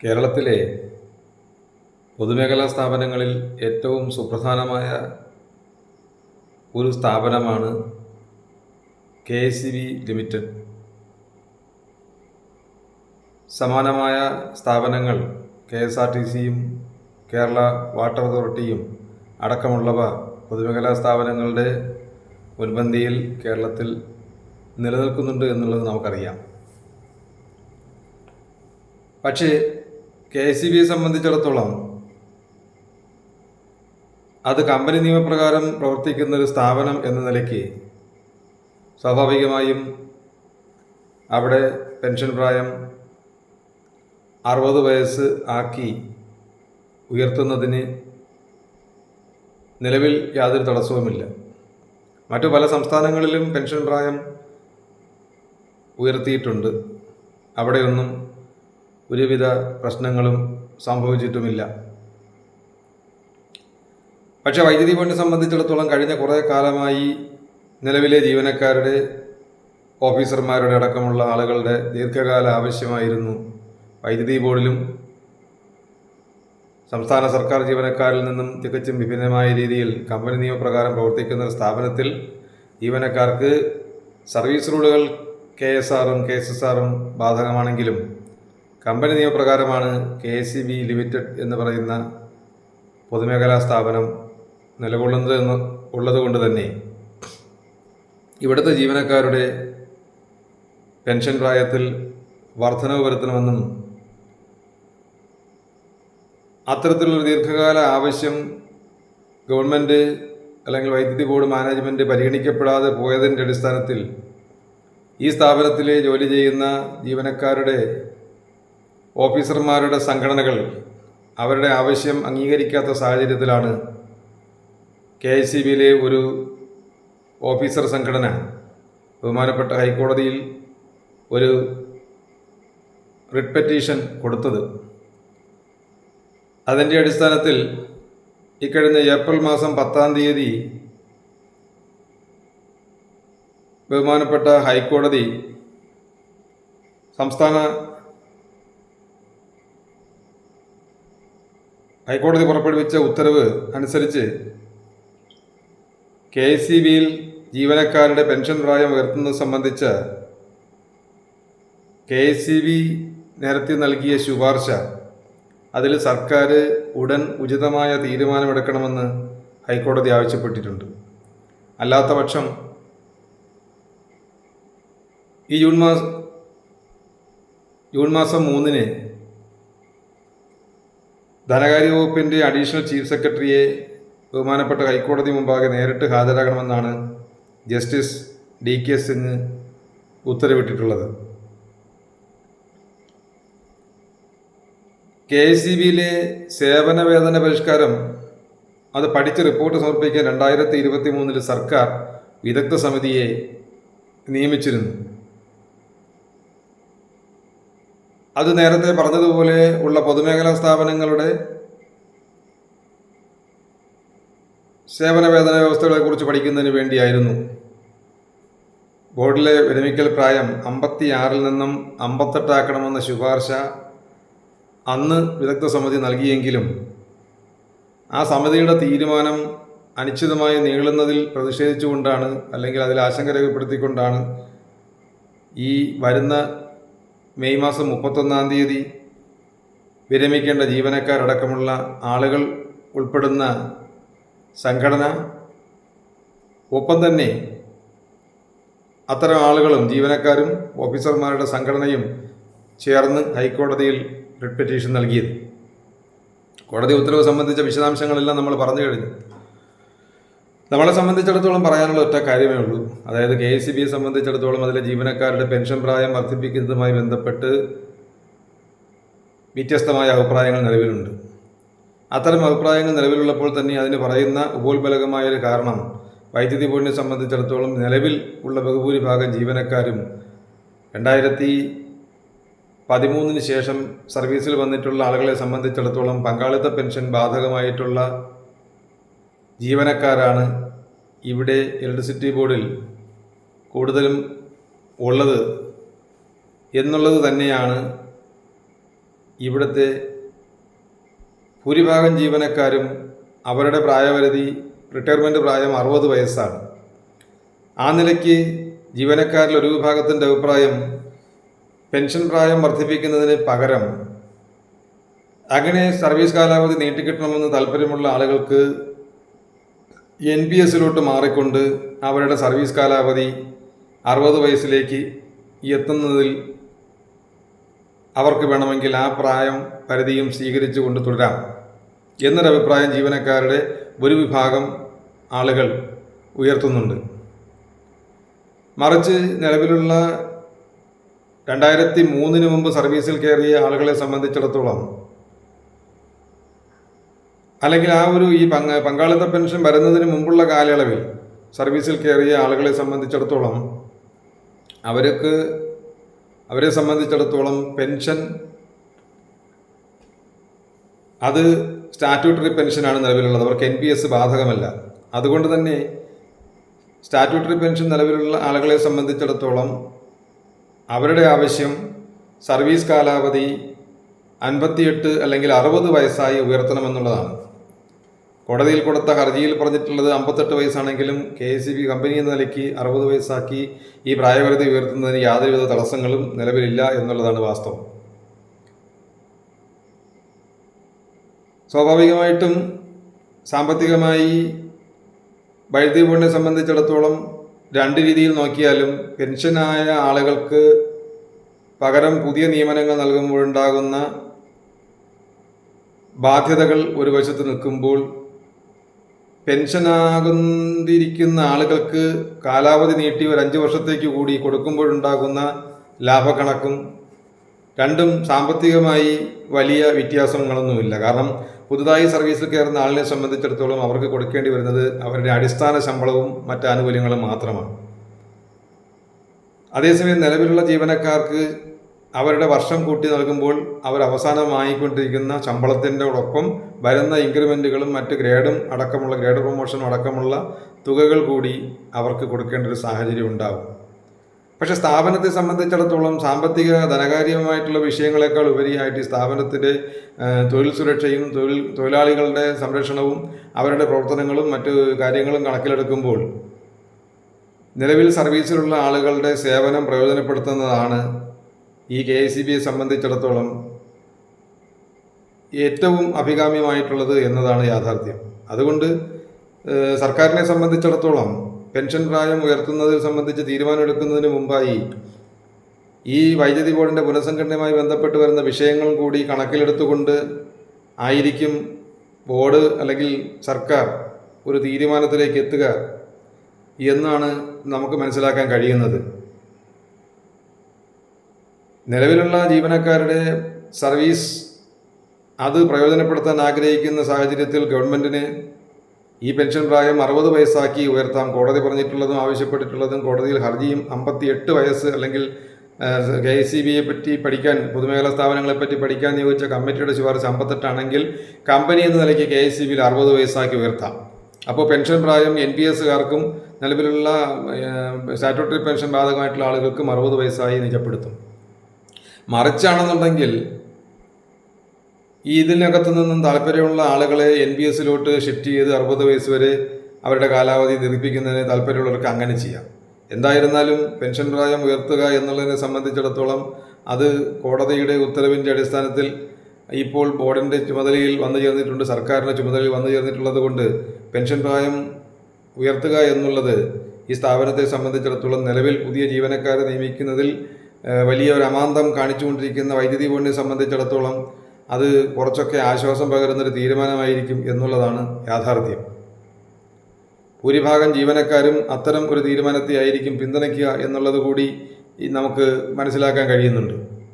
കേരളത്തിലെ പൊതുമേഖലാ സ്ഥാപനങ്ങളിൽ ഏറ്റവും സുപ്രധാനമായ ഒരു സ്ഥാപനമാണ് കെ സി ബി ലിമിറ്റഡ്. സമാനമായ സ്ഥാപനങ്ങൾ കെ എസ് ആർ ടി സിയും കേരള വാട്ടർ അതോറിറ്റിയും അടക്കമുള്ളവ പൊതുമേഖലാ സ്ഥാപനങ്ങളുടെ മുൻപന്തിയിൽ കേരളത്തിൽ നിലനിൽക്കുന്നുണ്ട് എന്നുള്ളത് നമുക്കറിയാം. പക്ഷേ കെ സി ബിയെ സംബന്ധിച്ചിടത്തോളം അത് കമ്പനി നിയമപ്രകാരം പ്രവർത്തിക്കുന്ന ഒരു സ്ഥാപനം എന്ന നിലയ്ക്ക് സ്വാഭാവികമായും അവിടെ പെൻഷൻ പ്രായം അറുപത് വയസ്സ് ആക്കി ഉയർത്തുന്നതിന് നിലവിൽ യാതൊരു തടസ്സവുമില്ല. മറ്റു പല സംസ്ഥാനങ്ങളിലും പെൻഷൻ പ്രായം ഉയർത്തിയിട്ടുണ്ട്. അവിടെയൊന്നും ഒരുവിധ പ്രശ്നങ്ങളും സംഭവിച്ചിട്ടുമില്ല. പക്ഷെ വൈദ്യുതി ബോർഡിനെ സംബന്ധിച്ചിടത്തോളം കഴിഞ്ഞ കുറേ കാലമായി നിലവിലെ ജീവനക്കാരുടെ ഓഫീസർമാരുടെ അടക്കമുള്ള ആളുകളുടെ ദീർഘകാല ആവശ്യമായിരുന്നു വൈദ്യുതി ബോർഡിലും സംസ്ഥാന സർക്കാർ ജീവനക്കാരിൽ നിന്നും തികച്ചും വിഭിന്നമായ രീതിയിൽ കമ്പനി നിയമപ്രകാരം പ്രവർത്തിക്കുന്ന ഒരു സ്ഥാപനത്തിൽ ജീവനക്കാർക്ക് സർവീസ് റൂളുകൾ കെ എസ് ആറും കെ എസ് എസ് ആറും ബാധകമാണെങ്കിലും കമ്പനി നിയമപ്രകാരമാണ് കെ സി ബി ലിമിറ്റഡ് എന്ന് പറയുന്ന പൊതുമേഖലാ സ്ഥാപനം നിലകൊള്ളുന്നത് എന്ന് ഉള്ളത് കൊണ്ട് തന്നെ ഇവിടുത്തെ ജീവനക്കാരുടെ പെൻഷൻ പ്രായത്തിൽ വർധനവ് വരുത്തണമെന്നും അത്തരത്തിലുള്ള ദീർഘകാല ആവശ്യം ഗവൺമെന്റ് അല്ലെങ്കിൽ വൈദ്യുതി ബോർഡ് മാനേജ്മെന്റ് പരിഗണിക്കപ്പെടാതെ പോയതിന്റെ അടിസ്ഥാനത്തിൽ ഈ സ്ഥാപനത്തിലെ ജോലി ചെയ്യുന്ന ജീവനക്കാരുടെ ഓഫീസർമാരുടെ സംഘടനകൾ അവരുടെ ആവശ്യം അംഗീകരിക്കാത്ത സാഹചര്യത്തിലാണ് കെ എസ് സി ബിയിലെ ഒരു ഓഫീസർ സംഘടന ബഹുമാനപ്പെട്ട ഹൈക്കോടതിയിൽ ഒരു റിട്ട് കൊടുത്തത്. അതിന്റെ അടിസ്ഥാനത്തിൽ ഇക്കഴിഞ്ഞ ഏപ്രിൽ മാസം പത്താം തീയതി ബഹുമാനപ്പെട്ട ഹൈക്കോടതി സംസ്ഥാന ഹൈക്കോടതി പുറപ്പെടുവിച്ച ഉത്തരവ് അനുസരിച്ച് കെ സി ബിയിൽ ജീവനക്കാരുടെ പെൻഷൻ പ്രായം ഉയർത്തുന്നത് സംബന്ധിച്ച് കെ സി ബി നേരത്തെ നൽകിയ ശുപാർശ അതിൽ സർക്കാർ ഉടൻ ഉചിതമായ തീരുമാനമെടുക്കണമെന്ന് ഹൈക്കോടതി ആവശ്യപ്പെട്ടിട്ടുണ്ട്. അല്ലാത്ത പക്ഷം ഈ ജൂൺ മാസം ജൂൺ മാസം മൂന്നിന് ധനകാര്യ വകുപ്പിന്റെ അഡീഷണൽ ചീഫ് സെക്രട്ടറിയെ ബഹുമാനപ്പെട്ട ഹൈക്കോടതി മുമ്പാകെ നേരിട്ട് ഹാജരാകണമെന്നാണ് ജസ്റ്റിസ് ഡി കെ സിംഗ് ഉത്തരവിട്ടിട്ടുള്ളത്. കെ എസ് സി ബിയിലെ സേവന വേതന പരിഷ്കാരം അത് പഠിച്ച് റിപ്പോർട്ട് സമർപ്പിക്കാൻ രണ്ടായിരത്തി ഇരുപത്തി മൂന്നിൽ സർക്കാർ വിദഗ്ധ സമിതിയെ നിയമിച്ചിരുന്നു. അത് നേരത്തെ പറഞ്ഞതുപോലെ ഉള്ള പൊതുമേഖലാ സ്ഥാപനങ്ങളുടെ സേവന വേതന വ്യവസ്ഥകളെക്കുറിച്ച് പഠിക്കുന്നതിന് വേണ്ടിയായിരുന്നു. ബോർഡിലെ വിരമിക്കൽ പ്രായം അമ്പത്തി ആറിൽ നിന്നും അമ്പത്തെട്ടാക്കണമെന്ന ശുപാർശ അന്ന് വിദഗ്ധ സമിതി നൽകിയെങ്കിലും ആ സമിതിയുടെ തീരുമാനം അനിശ്ചിതമായി നീളുന്നതിൽ പ്രതിഷേധിച്ചുകൊണ്ടാണ് അല്ലെങ്കിൽ അതിൽ ആശങ്ക രേഖപ്പെടുത്തിക്കൊണ്ടാണ് ഈ വരുന്ന മെയ് മാസം മുപ്പത്തൊന്നാം തീയതി വിരമിക്കേണ്ട ജീവനക്കാരടക്കമുള്ള ആളുകൾ ഉൾപ്പെടുന്ന സംഘടന ഒപ്പം തന്നെ അത്തരം ആളുകളും ജീവനക്കാരും ഓഫീസർമാരുടെ സംഘടനയും ചേർന്ന് ഹൈക്കോടതിയിൽ റിട്ട് പെറ്റീഷൻ നൽകിയത്. കോടതി ഉത്തരവ് സംബന്ധിച്ച വിശദാംശങ്ങളെല്ലാം നമ്മൾ പറഞ്ഞു കഴിഞ്ഞു. നമ്മളെ സംബന്ധിച്ചിടത്തോളം പറയാനുള്ള ഒറ്റ കാര്യമേ ഉള്ളൂ. അതായത് കെ എസ് സി ബിയെ സംബന്ധിച്ചിടത്തോളം അതിലെ ജീവനക്കാരുടെ പെൻഷൻ പ്രായം വർദ്ധിപ്പിക്കുന്നതുമായി ബന്ധപ്പെട്ട് വ്യത്യസ്തമായ അഭിപ്രായങ്ങൾ നിലവിലുണ്ട്. അത്തരം അഭിപ്രായങ്ങൾ നിലവിലുള്ളപ്പോൾ തന്നെ അതിന് പറയുന്ന ഉപോത്ബലകമായൊരു കാരണം വൈദ്യുതി ബോർഡിനെ സംബന്ധിച്ചിടത്തോളം നിലവിൽ ഉള്ള ബഹുഭൂരിഭാഗം ജീവനക്കാരും രണ്ടായിരത്തി പതിമൂന്നിന് ശേഷം സർവീസിൽ വന്നിട്ടുള്ള ആളുകളെ സംബന്ധിച്ചിടത്തോളം പങ്കാളിത്ത പെൻഷൻ ബാധകമായിട്ടുള്ള ജീവനക്കാരാണ് ഇവിടെ ഇലക്ട്രിസിറ്റി ബോർഡിൽ കൂടുതലും ഉള്ളത് എന്നുള്ളത് തന്നെയാണ് ഇവിടുത്തെ ഭൂരിഭാഗം ജീവനക്കാരും അവരുടെ പ്രായപരിധി റിട്ടയർമെന്റ് പ്രായം അറുപത് വയസ്സാണ്. ആ നിലയ്ക്ക് ജീവനക്കാരിൽ ഒരു വിഭാഗത്തിന്റെ അഭിപ്രായം പെൻഷൻ പ്രായം വർദ്ധിപ്പിക്കുന്നതിന് പകരം അങ്ങനെ സർവീസ് കാലാവധി നീട്ടിക്കിട്ടണമെന്ന് താല്പര്യമുള്ള ആളുകൾക്ക് എൻ പി എസിലോട്ട് മാറിക്കൊണ്ട് അവരുടെ സർവീസ് കാലാവധി അറുപത് വയസ്സിലേക്ക് എത്തുന്നതിൽ അവർക്ക് വേണമെങ്കിൽ ആ പ്രായം പരിധിയും സ്വീകരിച്ചു കൊണ്ട് തുടരാം. എന്നൊരഭിപ്രായം ജീവനക്കാരുടെ ഒരു വിഭാഗം ആളുകൾ ഉയർത്തുന്നുണ്ട്. മറിച്ച് നിലവിലുള്ള രണ്ടായിരത്തി മൂന്നിന് മുമ്പ് സർവീസിൽ കയറിയ ആളുകളെ സംബന്ധിച്ചിടത്തോളം അല്ലെങ്കിൽ ആ ഒരു ഈ പങ്ക പങ്കാളിത്ത പെൻഷൻ വരുന്നതിന് മുമ്പുള്ള കാലയളവിൽ സർവീസിൽ കയറിയ ആളുകളെ സംബന്ധിച്ചിടത്തോളം അവർക്ക് അവരെ സംബന്ധിച്ചിടത്തോളം പെൻഷൻ അത് സ്റ്റാറ്റ്യൂട്ടറി പെൻഷനാണ് നിലവിലുള്ളത്. അവർക്ക് എൻ പി എസ് ബാധകമല്ല. അതുകൊണ്ട് തന്നെ സ്റ്റാറ്റ്യൂട്ടറി പെൻഷൻ നിലവിലുള്ള ആളുകളെ സംബന്ധിച്ചിടത്തോളം അവരുടെ ആവശ്യം സർവീസ് കാലാവധി അൻപത്തിയെട്ട് അല്ലെങ്കിൽ അറുപത് വയസ്സായി ഉയർത്തണമെന്നുള്ളതാണ്. കോടതിയിൽ കൊടുത്ത ഹർജിയിൽ പറഞ്ഞിട്ടുള്ളത് അമ്പത്തെട്ട് വയസ്സാണെങ്കിലും K S C B company എന്ന നിലയ്ക്ക് അറുപത് വയസ്സാക്കി ഈ പ്രായപരിധി ഉയർത്തുന്നതിന് യാതൊരുവിധ തടസ്സങ്ങളും നിലവിലില്ല എന്നുള്ളതാണ് വാസ്തവം. സ്വാഭാവികമായിട്ടും സാമ്പത്തികമായി വൈദ്യുതി ബോർഡിനെ സംബന്ധിച്ചിടത്തോളം രണ്ട് രീതിയിൽ നോക്കിയാലും പെൻഷനായ ആളുകൾക്ക് പകരം പുതിയ നിയമനങ്ങൾ നൽകുമ്പോഴുണ്ടാകുന്ന ബാധ്യതകൾ ഒരു വശത്ത് നിൽക്കുമ്പോൾ പെൻഷനാകുന്നിരിക്കുന്ന ആളുകൾക്ക് കാലാവധി നീട്ടി ഒരു അഞ്ച് വർഷത്തേക്ക് കൂടി കൊടുക്കുമ്പോഴുണ്ടാകുന്ന ലാഭക്കണക്കും രണ്ടും സാമ്പത്തികമായി വലിയ വ്യത്യാസങ്ങളൊന്നുമില്ല. കാരണം പുതുതായി സർവീസിൽ കയറുന്ന ആളിനെ സംബന്ധിച്ചിടത്തോളം അവർക്ക് കൊടുക്കേണ്ടി വരുന്നത് അവരുടെ അടിസ്ഥാന ശമ്പളവും മറ്റ് ആനുകൂല്യങ്ങളും മാത്രമാണ്. അതേസമയം നിലവിലുള്ള ജീവനക്കാർക്ക് അവരുടെ വർഷം കൂട്ടി നൽകുമ്പോൾ അവർ അവസാനമായിക്കൊണ്ടിരിക്കുന്ന ശമ്പളത്തിന്റെയോടൊപ്പം വരുന്ന ഇൻക്രിമെന്റുകളും മറ്റ് ഗ്രേഡും അടക്കമുള്ള ഗ്രേഡ് പ്രൊമോഷനും അടക്കമുള്ള തുകകൾ കൂടി അവർക്ക് കൊടുക്കേണ്ട ഒരു സാഹചര്യം ഉണ്ടാവും. പക്ഷേ സ്ഥാപനത്തെ സംബന്ധിച്ചിടത്തോളം സാമ്പത്തിക ധനകാര്യമായിട്ടുള്ള വിഷയങ്ങളെക്കാൾ ഉപരിയായിട്ട് ഈ സ്ഥാപനത്തിന്റെ തൊഴിൽ സുരക്ഷയും തൊഴിൽ തൊഴിലാളികളുടെ സംരക്ഷണവും അവരുടെ പ്രവർത്തനങ്ങളും മറ്റ് കാര്യങ്ങളും കണക്കിലെടുക്കുമ്പോൾ നിലവിൽ സർവീസിലുള്ള ആളുകളുടെ സേവനം പ്രയോജനപ്പെടുത്തുന്നതാണ് ഈ കെ എസ് സി ബിയെ സംബന്ധിച്ചിടത്തോളം ഏറ്റവും അഭികാമ്യമായിട്ടുള്ളത് എന്നതാണ് യാഥാർത്ഥ്യം. അതുകൊണ്ട് സർക്കാരിനെ സംബന്ധിച്ചിടത്തോളം പെൻഷൻ പ്രായം ഉയർത്തുന്നതിൽ സംബന്ധിച്ച് തീരുമാനമെടുക്കുന്നതിന് മുമ്പായി ഈ വൈദ്യുതി ബോർഡിന്റെ പുനഃസംഘടനയുമായി ബന്ധപ്പെട്ട് വരുന്ന വിഷയങ്ങൾ കൂടി കണക്കിലെടുത്തുകൊണ്ട് ആയിരിക്കും ബോർഡ് അല്ലെങ്കിൽ സർക്കാർ ഒരു തീരുമാനത്തിലേക്ക് എത്തുക എന്നാണ് നമുക്ക് മനസ്സിലാക്കാൻ കഴിയുന്നത്. നിലവിലുള്ള ജീവനക്കാരുടെ സർവീസ് അത് പ്രയോജനപ്പെടുത്താൻ ആഗ്രഹിക്കുന്ന സാഹചര്യത്തിൽ ഗവൺമെന്റിന് ഈ പെൻഷൻ പ്രായം അറുപത് വയസ്സാക്കി ഉയർത്താം. കോടതി പറഞ്ഞിട്ടുള്ളതും ആവശ്യപ്പെട്ടിട്ടുള്ളതും കോടതിയിൽ ഹർജിയും അമ്പത്തി എട്ട് വയസ്സ് അല്ലെങ്കിൽ കെ എസ് സി ബിയെ പറ്റി പഠിക്കാൻ പൊതുമേഖലാ സ്ഥാപനങ്ങളെ പറ്റി പഠിക്കാൻ നിയോഗിച്ച കമ്മിറ്റിയുടെ ശുപാർശ അമ്പത്തെട്ടാണെങ്കിൽ കമ്പനി എന്ന നിലയ്ക്ക് കെ എസ് സി ബിയിൽ അറുപത് വയസ്സാക്കി ഉയർത്താം. അപ്പോൾ പെൻഷൻ പ്രായം എൻ പി എസ്സുകാർക്കും നിലവിലുള്ള സ്റ്റാറ്റ്യൂട്ടറി പെൻഷൻ ബാധകമായിട്ടുള്ള ആളുകൾക്കും അറുപത് വയസ്സായി നിജപ്പെടുത്തും. മറിച്ചാണെന്നുണ്ടെങ്കിൽ ഈ ഇതിനകത്തു നിന്നും താല്പര്യമുള്ള ആളുകളെ എൻ പി എസിലോട്ട് ഷിഫ്റ്റ് ചെയ്ത് അറുപത് വയസ്സ് വരെ അവരുടെ കാലാവധി ദീർഘിപ്പിക്കുന്നതിന് താല്പര്യമുള്ളവർക്ക് അങ്ങനെ ചെയ്യാം. എന്തായിരുന്നാലും പെൻഷൻ പ്രായം ഉയർത്തുക എന്നുള്ളതിനെ സംബന്ധിച്ചിടത്തോളം അത് കോടതിയുടെ ഉത്തരവിന്റെ അടിസ്ഥാനത്തിൽ ഇപ്പോൾ ബോർഡിന്റെ ചുമതലയിൽ വന്നു ചേർന്നിട്ടുണ്ട് സർക്കാരിന്റെ ചുമതലയിൽ വന്നു ചേർന്നിട്ടുള്ളത് കൊണ്ട് പെൻഷൻ പ്രായം ഉയർത്തുക എന്നുള്ളത് ഈ സ്ഥാപനത്തെ സംബന്ധിച്ചിടത്തോളം നിലവിൽ പുതിയ ജീവനക്കാരെ നിയമിക്കുന്നതിൽ വലിയ ഒരു അമാന്തം കാണിച്ചുകൊണ്ടിരിക്കുന്ന വൈദ്യുതി ബോർഡിനെ സംബന്ധിച്ചിടത്തോളം അത് കുറച്ചൊക്കെ ആശ്വാസം പകരുന്നൊരു തീരുമാനമായിരിക്കും എന്നുള്ളതാണ് യാഥാർത്ഥ്യം. ഭൂരിഭാഗം ജീവനക്കാരും അത്തരം ഒരു തീരുമാനത്തെ ആയിരിക്കും പിന്തുണയ്ക്കുക എന്നുള്ളത് കൂടി നമുക്ക് മനസ്സിലാക്കാൻ കഴിയുന്നുണ്ട്.